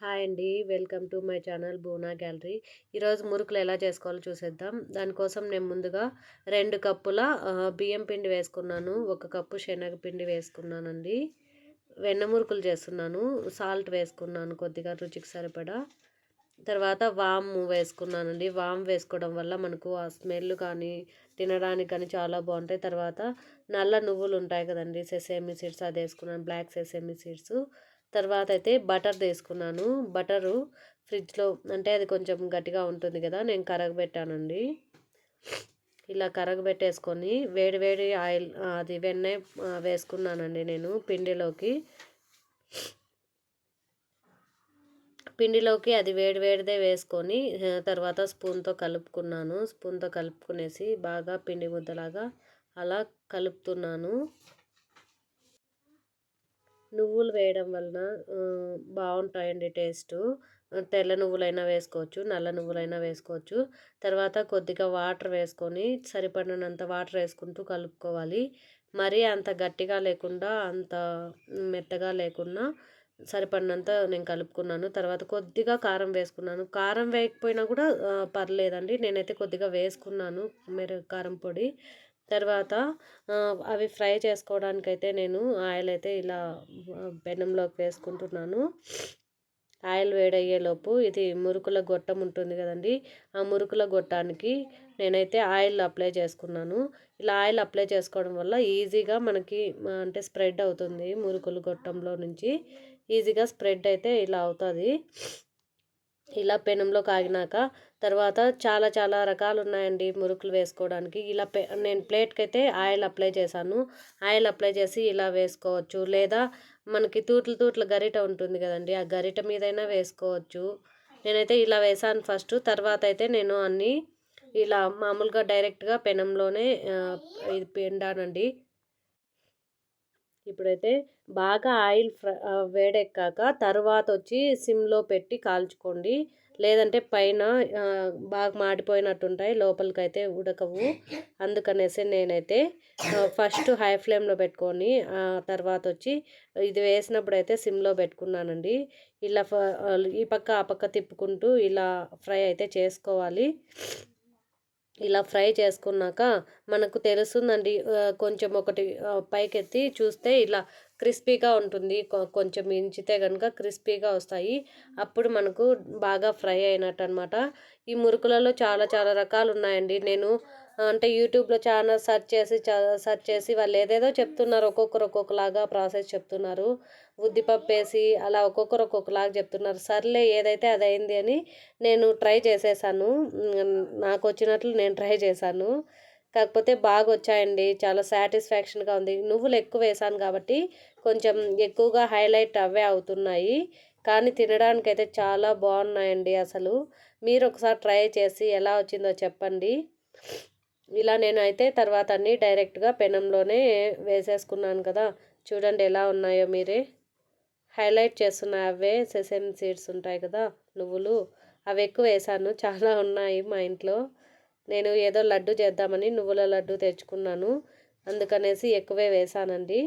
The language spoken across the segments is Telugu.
హాయ్ అండి. వెల్కమ్ టు మై ఛానల్ బూనా గ్యాలరీ. ఈరోజు మురుకులు ఎలా చేసుకోవాలో చూసేద్దాం. దానికోసం నేను ముందుగా రెండు కప్పుల బియ్యం పిండి వేసుకున్నాను. ఒక కప్పు శనగపిండి వేసుకున్నానండి. వెన్న మురుకులు చేస్తున్నాను. సాల్ట్ వేసుకున్నాను కొద్దిగా రుచికి సరిపడా. తర్వాత వామ్ వేసుకున్నానండి. వామ్ వేసుకోవడం వల్ల మనకు ఆ స్మెల్ కానీ తినడానికి కానీ చాలా బాగుంటాయి. తర్వాత నల్ల నువ్వులు ఉంటాయి కదండి. సెసేమి సీడ్స్ అది వేసుకున్నాను. Black sesame seeds. తర్వాత అయితే బటర్ తీసుకున్నాను. బటరు ఫ్రిడ్జ్లో అంటే అది కొంచెం గట్టిగా ఉంటుంది కదా నేను కరగబెట్టానండి. ఇలా కరగబెట్టేసుకొని వేడి వేడి ఆయిల్ అది వెన్నె వేసుకున్నానండి నేను పిండిలోకి. పిండిలోకి అది వేడి వేడిదే వేసుకొని తర్వాత స్పూన్తో కలుపుకున్నాను. స్పూన్తో కలుపుకునేసి బాగా పిండి ముద్దలాగా అలా కలుపుతున్నాను. నువ్వులు వేయడం వలన బాగుంటాయండి టేస్టు. తెల్ల నువ్వులైనా వేసుకోవచ్చు నల్ల నువ్వులైనా వేసుకోవచ్చు. తర్వాత కొద్దిగా వాటర్ వేసుకొని సరిపడినంత వాటర్ వేసుకుంటూ కలుపుకోవాలి. మరీ అంత గట్టిగా లేకుండా అంత మెత్తగా లేకుండా సరిపడినంత నేను కలుపుకున్నాను. తర్వాత కొద్దిగా కారం వేసుకున్నాను. కారం వేయకపోయినా కూడా పర్లేదండి. నేనైతే కొద్దిగా వేసుకున్నాను మీరు కారం పొడి. తర్వాత అవి ఫ్రై చేసుకోవడానికైతే నేను ఆయిల్ అయితే ఇలా పెనంలోకి వేసుకుంటున్నాను. ఆయిల్ వేడయ్యేలోపు ఇది మురుకుల గొట్టం ఉంటుంది కదండి ఆ మురుకుల గొట్టానికి నేనైతే ఆయిల్ అప్లై చేసుకున్నాను. ఇలా ఆయిల్ అప్లై చేసుకోవడం వల్ల ఈజీగా మనకి అంటే స్ప్రెడ్ అవుతుంది మురుకులు గొట్టంలో నుంచి. ఈజీగా స్ప్రెడ్ అయితే ఇలా అవుతుంది. ఇలా పెనంలో కాగినాక తర్వాత చాలా చాలా రకాలు ఉన్నాయండి మురుకులు వేసుకోవడానికి. ఇలా పె నేను ప్లేట్కి అయితే ఆయిల్ అప్లై చేశాను. ఆయిల్ అప్లై చేసి ఇలా వేసుకోవచ్చు. లేదా మనకి తూట్లు తూట్ల గరిట ఉంటుంది కదండి ఆ గరిట మీదైనా వేసుకోవచ్చు. నేనైతే ఇలా వేసాను ఫస్ట్. తర్వాత అయితే నేను అన్నీ ఇలా మామూలుగా డైరెక్ట్గా పెనంలోనే ఇది పిండానండి. ఇప్పుడైతే బాగా ఆయిల్ వేడెక్కాక తర్వాత వచ్చి సిమ్లో పెట్టి కాల్చుకోండి. లేదంటే పైన బాగా మాడిపోయినట్టుంటాయి లోపలికైతే ఉడకవు. అందుకనేసి నేనైతే ఫస్ట్ హై ఫ్లేమ్లో పెట్టుకొని తర్వాత వచ్చి ఇది వేసినప్పుడు అయితే సిమ్లో పెట్టుకున్నానండి. ఇలా ఈ పక్క ఆ పక్క తిప్పుకుంటూ ఇలా ఫ్రై అయితే చేసుకోవాలి. ఇలా ఫ్రై చేసుకున్నాక మనకు తెలుస్తుందండి కొంచెం ఒకటి పైకెత్తి చూస్తే ఇలా క్రిస్పీగా ఉంటుంది. కొంచెం ఇంచితే కనుక క్రిస్పీగా వస్తాయి. అప్పుడు మనకు బాగా ఫ్రై అయినట్టు అనమాట ఈ మురుకులలో చాలా చాలా రకాలు ఉన్నాయండి నేను అంటే యూట్యూబ్లో ఛానల్ సెర్చ్ చేసి సెర్చ్ చేసి వాళ్ళు ఏదేదో చెప్తున్నారు ఒక్కొక్కరు ఒక్కొక్కలాగా ప్రాసెస్ చెప్తున్నారు. ఉద్దిపప్పు వేసి అలా ఒక్కొక్కరు ఒక్కొక్కలాగా చెప్తున్నారు. సర్లే ఏదైతే అది అయింది అని నేను ట్రై చేసేసాను. నాకు వచ్చినట్లు నేను ట్రై చేశాను. కాకపోతే బాగా వచ్చాయండి చాలా సాటిస్ఫాక్షన్గా ఉంది. నువ్వులు ఎక్కువ వేసాను కాబట్టి కొంచెం ఎక్కువగా హైలైట్ అవే అవుతున్నాయి. కానీ తినడానికి అయితే చాలా బాగున్నాయండి అసలు. మీరు ఒకసారి ట్రై చేసి ఎలా వచ్చిందో చెప్పండి. ఇలా నేను అయితే తర్వాత అన్నీ డైరెక్ట్గా పెనంలోనే వేసేసుకున్నాను కదా. చూడండి ఎలా ఉన్నాయో మీరే. హైలైట్ చేస్తున్న అవే సెసెమ్ సీడ్స్ ఉంటాయి కదా నువ్వులు. అవి ఎక్కువ వేసాను. చాలా ఉన్నాయి మా ఇంట్లో. నేను ఏదో లడ్డు చేద్దామని నువ్వుల లడ్డు తెచ్చుకున్నాను. అందుకనేసి ఎక్కువే వేసానండి.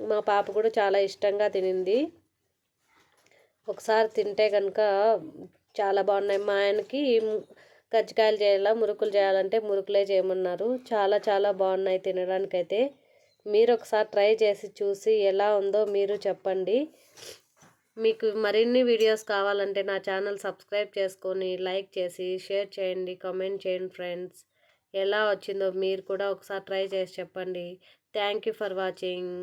మా పాప కూడా చాలా ఇష్టంగా తినింది. ఒకసారి తింటే కనుక చాలా బాగున్నాయి. మా ఆయనకి కజ్జికాయలు చేయాలా మురుకులు చేయాలంటే మురుకులే చేయమన్నారు. చాలా చాలా బాగున్నాయి తినడానికైతే. మీరు ఒకసారి ట్రై చేసి చూసి ఎలా ఉందో మీరు చెప్పండి. మీకు మరిన్ని వీడియోస్ కావాలంటే నా ఛానల్ సబ్స్క్రైబ్ చేసుకొని లైక్ చేసి షేర్ చేయండి కామెంట్ చేయండి ఫ్రెండ్స్. ఎలా వచ్చిందో మీరు కూడా ఒకసారి ట్రై చేసి చెప్పండి. Thank you for watching.